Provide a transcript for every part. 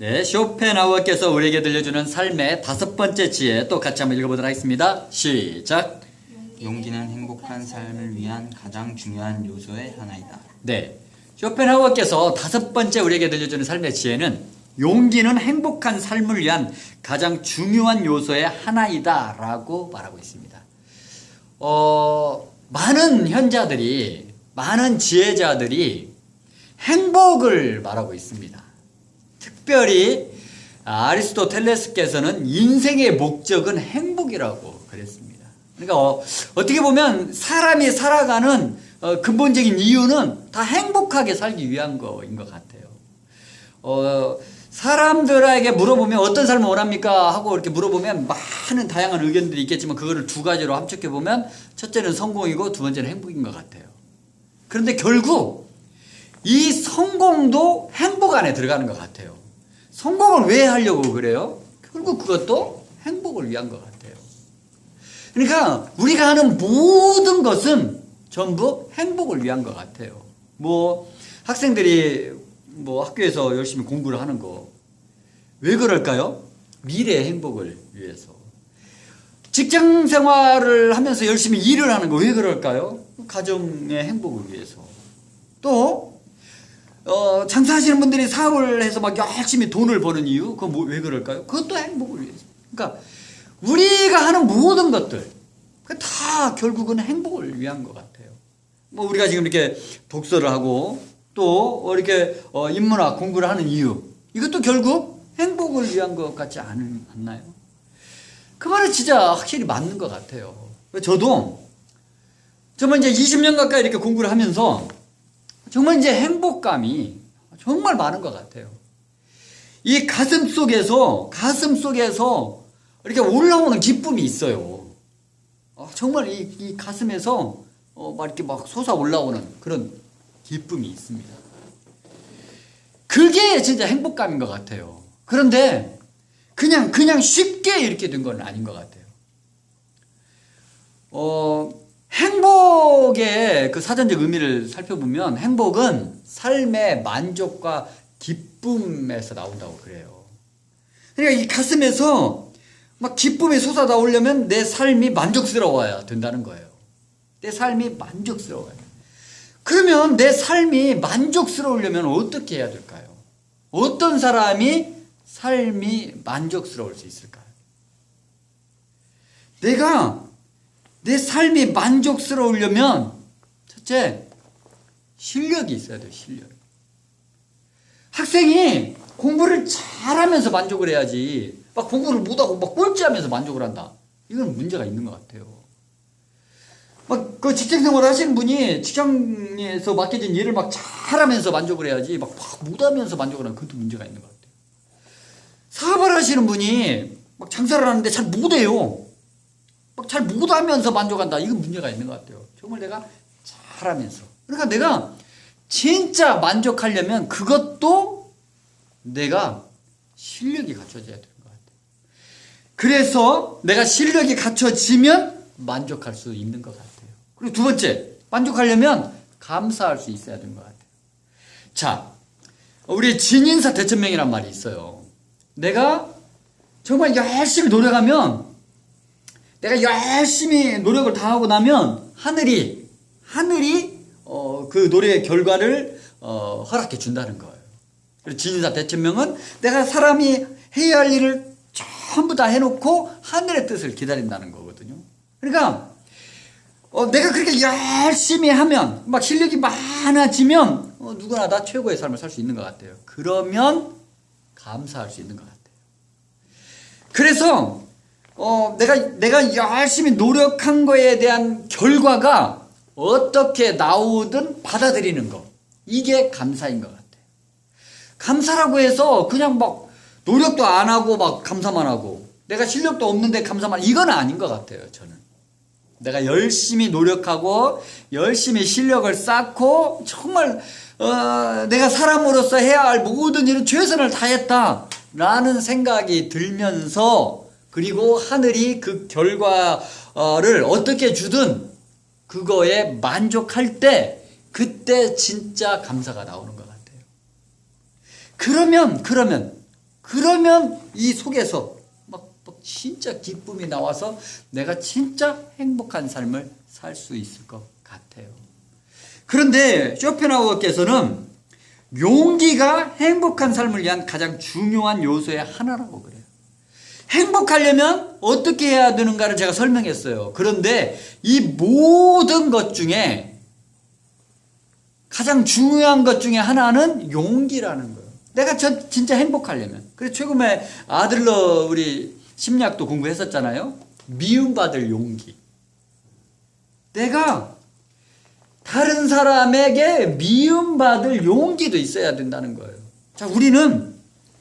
네, 쇼펜하우어께서 우리에게 들려주는 삶의 다섯 번째 지혜 또 같이 한번 읽어보도록 하겠습니다. 시작. 용기는 행복한 삶을 위한 가장 중요한 요소의 하나이다. 네, 쇼펜하우어께서 다섯 번째 우리에게 들려주는 삶의 지혜는 용기는 행복한 삶을 위한 가장 중요한 요소의 하나이다라고 말하고 있습니다. 어, 많은 현자들이, 많은 지혜자들이 행복을 말하고 있습니다. 특별히 아리스토텔레스께서는 인생의 목적은 행복이라고 그랬습니다. 그러니까 어, 떻게 보면 사람이 살아가는 어, 근본적인 이유는 다 행복하게 살기 위한 거인 것 같아요. 어, 사람들에게 물어보면 어떤 삶을 원합니까? 하고 이렇게 물어보면 많은 다양한 의견들이 있겠지만 그거를 두 가지로 함축해 보면 첫째는 성공이고 두 번째는 행복인 것 같아요. 그런데 결국 이 성공도 행복 안에 들어가는 것 같아요. 성공을 왜 하려고 그래요? 결국 그것도 행복을 위한 것 같아요. 그러니까 우리가 하는 모든 것은 전부 행복을 위한 것 같아요. 뭐 학생들이 뭐 학교에서 열심히 공부를 하는 거 왜 그럴까요? 미래의 행복을 위해서. 직장 생활을 하면서 열심히 일을 하는 거 왜 그럴까요? 가정의 행복을 위해서. 또 어, 장사하시는 분들이 사업을 해서 막 열심히 돈을 버는 이유, 그거 뭐, 왜 그럴까요? 그것도 행복을 위해서. 그러니까, 우리가 하는 모든 것들, 그다 결국은 행복을 위한 것 같아요. 뭐, 우리가 지금 이렇게 독서를 하고, 또, 이렇게, 어, 인문학 공부를 하는 이유, 이것도 결국 행복을 위한 것 같지 않, 않나요? 그 말은 진짜 확실히 맞는 것 같아요. 저도, 정말 이제 20년 가까이 이렇게 공부를 하면서, 정말 이제 행복감이 정말 많은 것 같아요. 이 가슴 속에서, 가슴 속에서 이렇게 올라오는 기쁨이 있어요. 어, 정말 이, 이 가슴에서 어, 막 이렇게 막 솟아 올라오는 그런 기쁨이 있습니다. 그게 진짜 행복감인 것 같아요. 그런데 그냥, 그냥 쉽게 이렇게 된 건 아닌 것 같아요. 어, 행복의 그 사전적 의미를 살펴보면 행복은 삶의 만족과 기쁨에서 나온다고 그래요. 그러니까 이 가슴에서 막 기쁨이 솟아나오려면 내 삶이 만족스러워야 된다는 거예요. 내 삶이 만족스러워요. 그러면 내 삶이 만족스러우려면 어떻게 해야 될까요? 어떤 사람이 삶이 만족스러울 수 있을까요? 내가 내 삶이 만족스러우려면 첫째 실력이 있어야 돼요. 실력. 학생이 공부를 잘하면서 만족을 해야지 막 공부를 못하고 막 꼴찌하면서 만족을 한다. 이건 문제가 있는 것 같아요. 막 그 직장 생활 하시는 분이 직장에서 맡겨진 일을 막 잘하면서 만족을 해야지 막, 막 못하면서 만족을 하는 그것도 문제가 있는 것 같아요. 사업을 하시는 분이 막 장사를 하는데 잘 못해요. 막 잘 못하면서 만족한다. 이건 문제가 있는 것 같아요. 정말 내가 잘하면서. 그러니까 내가 진짜 만족하려면 그것도 내가 실력이 갖춰져야 되는 것 같아요. 그래서 내가 실력이 갖춰지면 만족할 수 있는 것 같아요. 그리고 두 번째, 만족하려면 감사할 수 있어야 되는 것 같아요. 자, 우리 진인사 대천명이란 말이 있어요. 내가 정말 열심히 노력하면 내가 열심히 노력을 다하고 나면 하늘이 하늘이 어, 그 노래의 결과를 어, 허락해 준다는 거예요. 그리고 진인사 대천명은 내가 사람이 해야 할 일을 전부 다 해놓고 하늘의 뜻을 기다린다는 거거든요. 그러니까 어, 내가 그렇게 열심히 하면 막 실력이 많아지면 어, 누구나 다 최고의 삶을 살 수 있는 것 같아요. 그러면 감사할 수 있는 것 같아요. 그래서 어, 내가, 내가 열심히 노력한 거에 대한 결과가 어떻게 나오든 받아들이는 거. 이게 감사인 것 같아요. 감사라고 해서 그냥 막 노력도 안 하고 막 감사만 하고 내가 실력도 없는데 감사만 이건 아닌 것 같아요, 저는. 내가 열심히 노력하고 열심히 실력을 쌓고 정말 어, 내가 사람으로서 해야 할 모든 일은 최선을 다했다라는 생각이 들면서 그리고 하늘이 그 결과를 어떻게 주든 그거에 만족할 때 그때 진짜 감사가 나오는 것 같아요. 그러면 그러면 그러면 이 속에서 막, 막 진짜 기쁨이 나와서 내가 진짜 행복한 삶을 살 수 있을 것 같아요. 그런데 쇼펜하우어께서는 용기가 행복한 삶을 위한 가장 중요한 요소의 하나라고 그래요. 행복하려면 어떻게 해야 되는가를 제가 설명했어요. 그런데 이 모든 것 중에 가장 중요한 것 중에 하나는 용기라는 거예요. 내가 전 진짜 행복하려면. 그래서 최근에 아들러 우리 심리학도 공부했었잖아요. 미움받을 용기. 내가 다른 사람에게 미움받을 용기도 있어야 된다는 거예요. 자, 우리는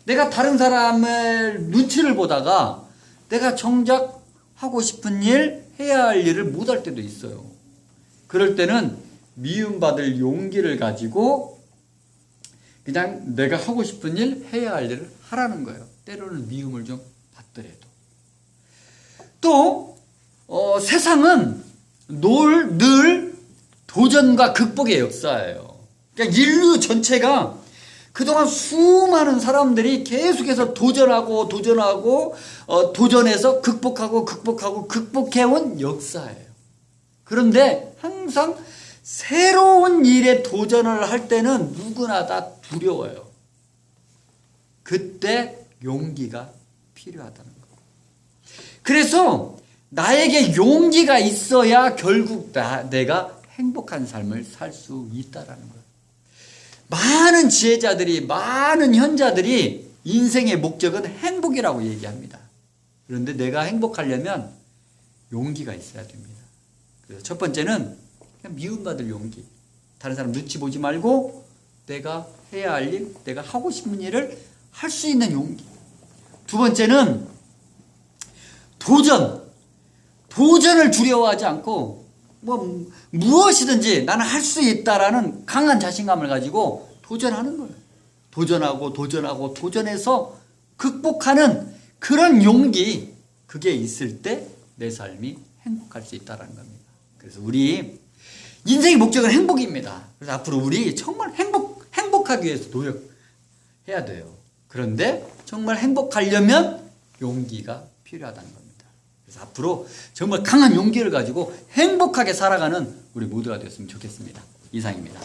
내가 다른 사람의 눈치를 보다가 내가 정작 하고 싶은 일, 해야 할 일을 못 할 때도 있어요. 그럴 때는 미움받을 용기를 가지고 그냥 내가 하고 싶은 일, 해야 할 일을 하라는 거예요. 때로는 미움을 좀 받더라도. 또, 어, 세상은 늘, 늘 도전과 극복의 역사예요. 그러니까 인류 전체가 그동안 수많은 사람들이 계속해서 도전하고 도전하고 어, 도전해서 극복하고 극복하고 극복해온 역사예요. 그런데 항상 새로운 일에 도전을 할 때는 누구나 다 두려워요. 그때 용기가 필요하다는 거예요. 그래서 나에게 용기가 있어야 결국 나, 내가 행복한 삶을 살 수 있다라는 거예요. 많은 지혜자들이, 많은 현자들이 인생의 목적은 행복이라고 얘기합니다. 그런데 내가 행복하려면 용기가 있어야 됩니다. 그래서 첫 번째는 미움받을 용기. 다른 사람 눈치 보지 말고 내가 해야 할 일, 내가 하고 싶은 일을 할 수 있는 용기. 두 번째는 도전. 도전을 두려워하지 않고 뭐 무엇이든지 나는 할 수 있다라는 강한 자신감을 가지고 도전하는 거예요. 도전하고 도전하고 도전해서 극복하는 그런 용기 그게 있을 때 내 삶이 행복할 수 있다라는 겁니다. 그래서 우리 인생의 목적은 행복입니다. 그래서 앞으로 우리 정말 행복 행복하기 위해서 노력해야 돼요. 그런데 정말 행복하려면 용기가 필요하다는 겁니다. 그래서 앞으로 정말 강한 용기를 가지고 행복하게 살아가는 우리 모두가 되었으면 좋겠습니다. 이상입니다.